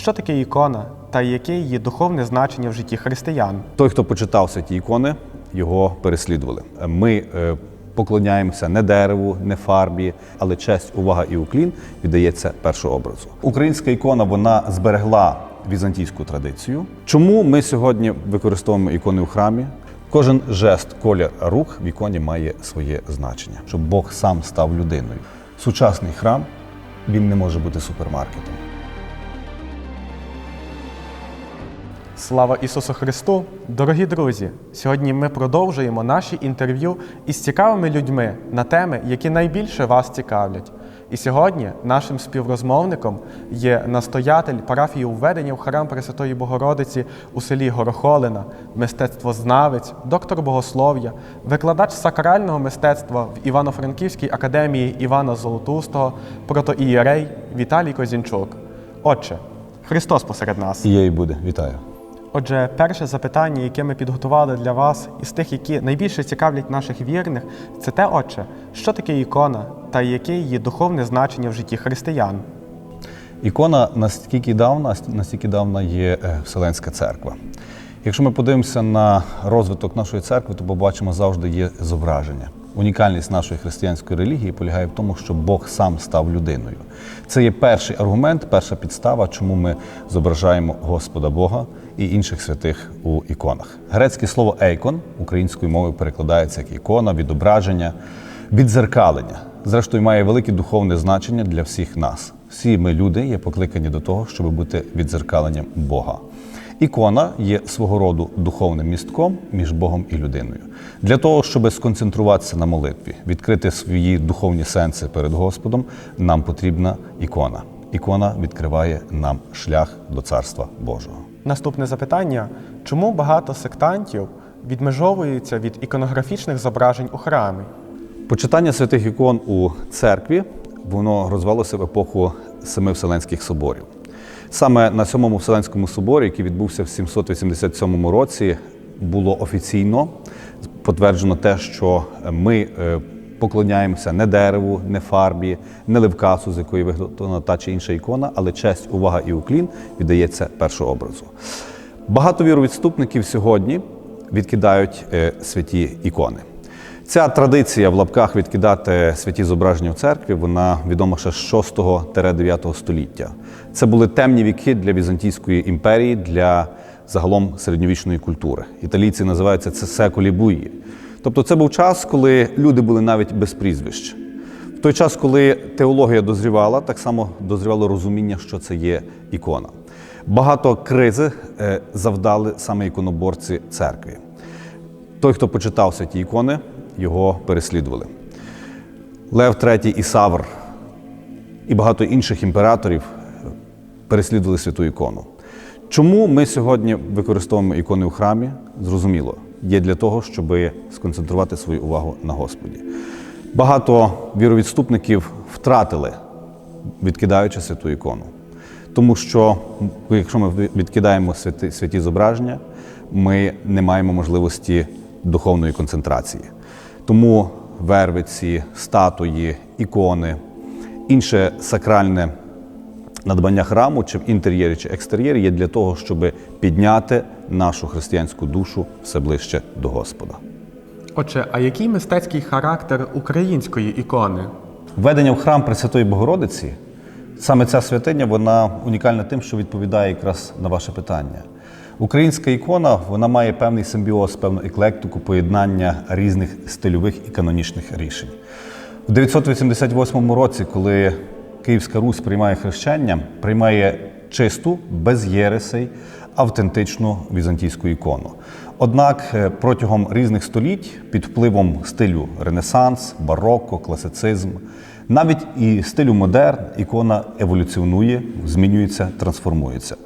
що таке ікона та яке її духовне значення в житті християн? Той, хто почитав святі ікони, його переслідували. Ми е, поклоняємося не дереву, не фарбі, але честь, увага і уклін віддається першообразу. Українська ікона вона зберегла візантійську традицію. Чому ми сьогодні використовуємо ікони у храмі? Кожен жест, колір рух в іконі має своє значення, щоб Бог сам став людиною. Сучасний храм він не може бути супермаркетом. Слава Ісусу Христу! Дорогі друзі! Сьогодні ми продовжуємо наші інтерв'ю із цікавими людьми на теми, які найбільше вас цікавлять. І сьогодні нашим співрозмовником є настоятель парафії введення в храм Пресвятої Богородиці у селі Горохолина, мистецтвознавець, доктор богослов'я, викладач сакрального мистецтва в Івано-Франківській академії Івана Золотустого, протоієрей Віталій Козінчук. Отче, Христос посеред нас. І її буде. Вітаю. Отже, перше запитання, яке ми підготували для вас, із тих, які найбільше цікавлять наших вірних, це те, отче, що таке ікона та яке її духовне значення в житті християн. Ікона настільки давна, настільки давна є е, Вселенська церква. Якщо ми подивимося на розвиток нашої церкви, то побачимо завжди є зображення. Унікальність нашої християнської релігії полягає в тому, що Бог сам став людиною. Це є перший аргумент, перша підстава, чому ми зображаємо Господа Бога і інших святих у іконах. Грецьке слово ейкон українською мовою перекладається як ікона, відображення, відзеркалення. Зрештою, має велике духовне значення для всіх нас. Всі ми люди є покликані до того, щоб бути відзеркаленням Бога. Ікона є свого роду духовним містком між Богом і людиною. Для того, щоб сконцентруватися на молитві, відкрити свої духовні сенси перед Господом, нам потрібна ікона. Ікона відкриває нам шлях до Царства Божого. Наступне запитання: чому багато сектантів відмежовуються від іконографічних зображень у храмі? Почитання святих ікон у церкві воно розвалося в епоху семи Вселенських соборів. Саме на сьомому Вселенському соборі, який відбувся в 787 році, було офіційно потверджено те, що ми е, поклоняємося не дереву, не фарбі, не левкасу, з якої виготовлена та чи інша ікона, але честь, увага і уклін віддається першообразу. Багато віровідступників сьогодні відкидають е, святі ікони. Ця традиція в лапках відкидати святі зображення в церкві, вона відома ще з 6-9 століття. Це були темні віки для Візантійської імперії, для загалом середньовічної культури. Італійці називаються це секолі буї. Тобто це був час, коли люди були навіть без прізвищ. В той час, коли теологія дозрівала, так само дозрівало розуміння, що це є ікона. Багато кризи е, завдали саме іконоборці церкви. Той, хто почитав святі ікони, його переслідували. Лев III і Савр і багато інших імператорів переслідували святу ікону. Чому ми сьогодні використовуємо ікони у храмі? Зрозуміло, є для того, щоб сконцентрувати свою увагу на Господі. Багато віровідступників втратили, відкидаючи святу ікону. Тому що, якщо ми відкидаємо святі, святі зображення, ми не маємо можливості духовної концентрації. Тому вервиці, статуї, ікони, інше сакральне надбання храму, чи в інтер'єрі, чи екстер'єрі є для того, щоб підняти нашу християнську душу все ближче до Господа. Отже, а який мистецький характер української ікони? Введення в храм Пресвятої Богородиці, саме ця святиня, вона унікальна тим, що відповідає якраз на ваше питання. Українська ікона вона має певний симбіоз, певну еклектику, поєднання різних стильових і канонічних рішень. У 988 році, коли Київська Русь приймає хрещення, приймає чисту, без єресей, автентичну візантійську ікону. Однак е, протягом різних століть під впливом стилю Ренесанс, бароко, класицизм, навіть і стилю модерн ікона еволюціонує, змінюється, трансформується.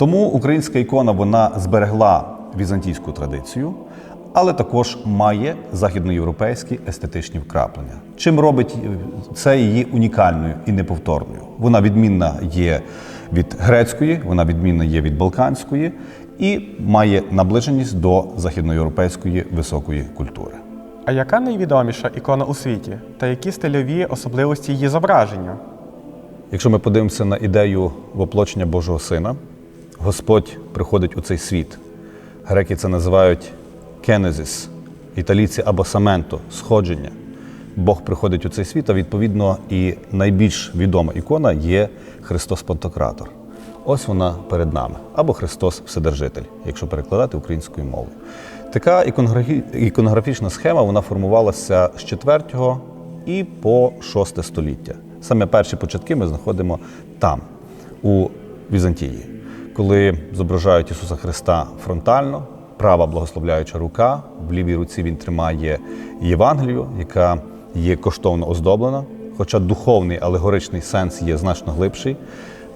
Тому українська ікона вона зберегла візантійську традицію, але також має західноєвропейські естетичні вкраплення. Чим робить це її унікальною і неповторною? Вона відмінна є від грецької, вона відмінна є від балканської і має наближеність до західноєвропейської високої культури. А яка найвідоміша ікона у світі та які стильові особливості її зображення? Якщо ми подивимося на ідею воплочення Божого Сина, Господь приходить у цей світ. Греки це називають кенезіс, італійці або саменто, сходження. Бог приходить у цей світ, а відповідно і найбільш відома ікона є Христос Пантократор. Ось вона перед нами, або Христос Вседержитель, якщо перекладати українською мовою. Така іконографічна схема вона формувалася з 4 і по 6 століття. Саме перші початки ми знаходимо там, у Візантії, коли зображають Ісуса Христа фронтально, права благословляюча рука, в лівій руці він тримає Євангелію, яка є коштовно оздоблена, хоча духовний алегоричний сенс є значно глибший.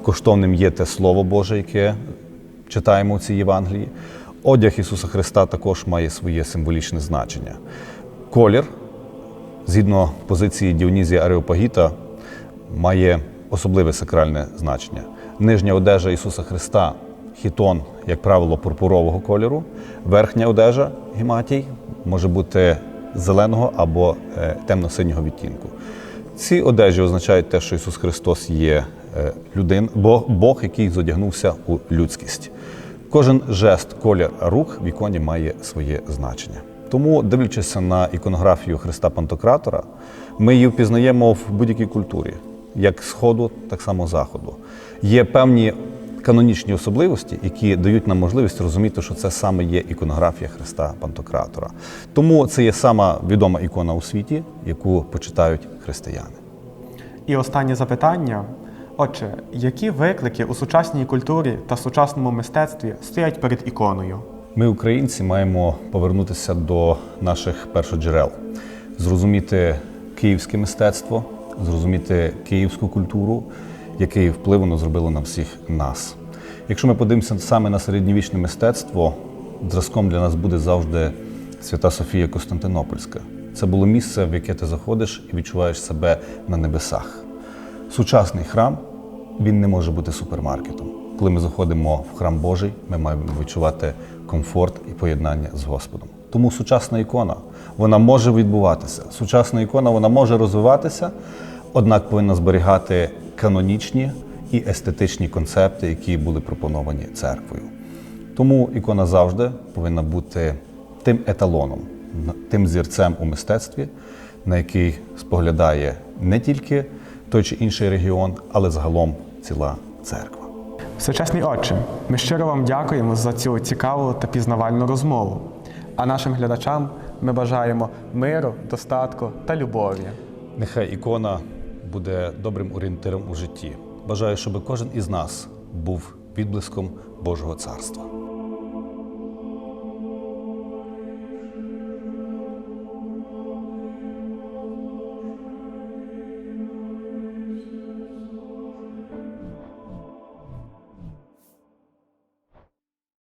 Коштовним є те Слово Боже, яке читаємо у цій Євангелії. Одяг Ісуса Христа також має своє символічне значення. Колір, згідно позиції Діонізія Ареопагіта, має особливе сакральне значення. Нижня одежа Ісуса Христа хітон, як правило, пурпурового кольору, верхня одежа гематій може бути зеленого або е, темно-синього відтінку. Ці одежі означають те, що Ісус Христос є е, людин, Бог, який зодягнувся у людськість. Кожен жест, колір рук в іконі має своє значення. Тому, дивлячись на іконографію Христа Пантократора, ми її впізнаємо в будь-якій культурі, як Сходу, так само Заходу. Є певні канонічні особливості, які дають нам можливість розуміти, що це саме є іконографія Христа Пантократора. Тому це є сама відома ікона у світі, яку почитають християни. І останнє запитання. Отже, які виклики у сучасній культурі та сучасному мистецтві стоять перед іконою? Ми, українці, маємо повернутися до наших першоджерел, зрозуміти київське мистецтво, зрозуміти київську культуру, який вплив воно зробило на всіх нас. Якщо ми подивимося саме на середньовічне мистецтво, зразком для нас буде завжди Свята Софія Константинопольська. Це було місце, в яке ти заходиш і відчуваєш себе на небесах. Сучасний храм він не може бути супермаркетом. Коли ми заходимо в храм Божий, ми маємо відчувати комфорт і поєднання з Господом. Тому сучасна ікона вона може відбуватися. Сучасна ікона вона може розвиватися, однак повинна зберігати канонічні і естетичні концепти, які були пропоновані церквою. Тому ікона завжди повинна бути тим еталоном, тим зірцем у мистецтві, на який споглядає не тільки той чи інший регіон, але загалом ціла церква. Всечесний Отче, ми щиро вам дякуємо за цю цікаву та пізнавальну розмову. А нашим глядачам ми бажаємо миру, достатку та любові. Нехай ікона буде добрим орієнтиром у житті. Бажаю, щоб кожен із нас був відблиском Божого царства.